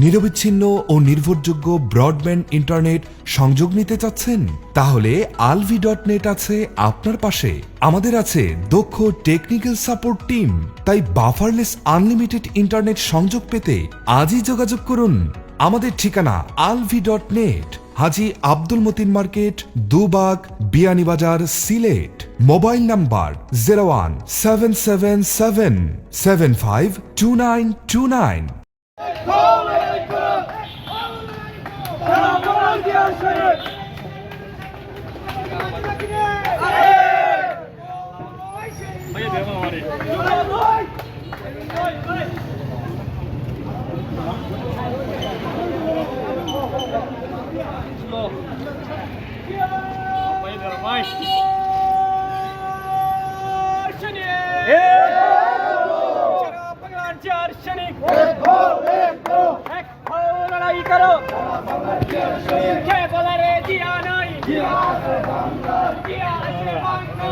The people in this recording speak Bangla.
নিরবিচ্ছিন্ন ও নির্ভরযোগ্য ব্রডব্যান্ড ইন্টারনেট সংযোগ নিতে চাচ্ছেন? তাহলে আলভি ডট নেট আছে আপনার পাশে। আমাদের আছে দক্ষ টেকনিক্যাল সাপোর্ট টিম তাই বাফারলেস আনলিমিটেড ইন্টারনেট সংযোগ পেতে আজই যোগাযোগ করুন। আমাদের ঠিকানা Alvi dot net Haji Abdul Matin market, Dubag, Beanibazar, Sylhet. mobile number zero one seven seven seven seven five two nine two nine चार লড়াই করো। মুখে বলারে জিয়া নাই। জিয়া আছে বাংলা জিয়া আছে বাংলা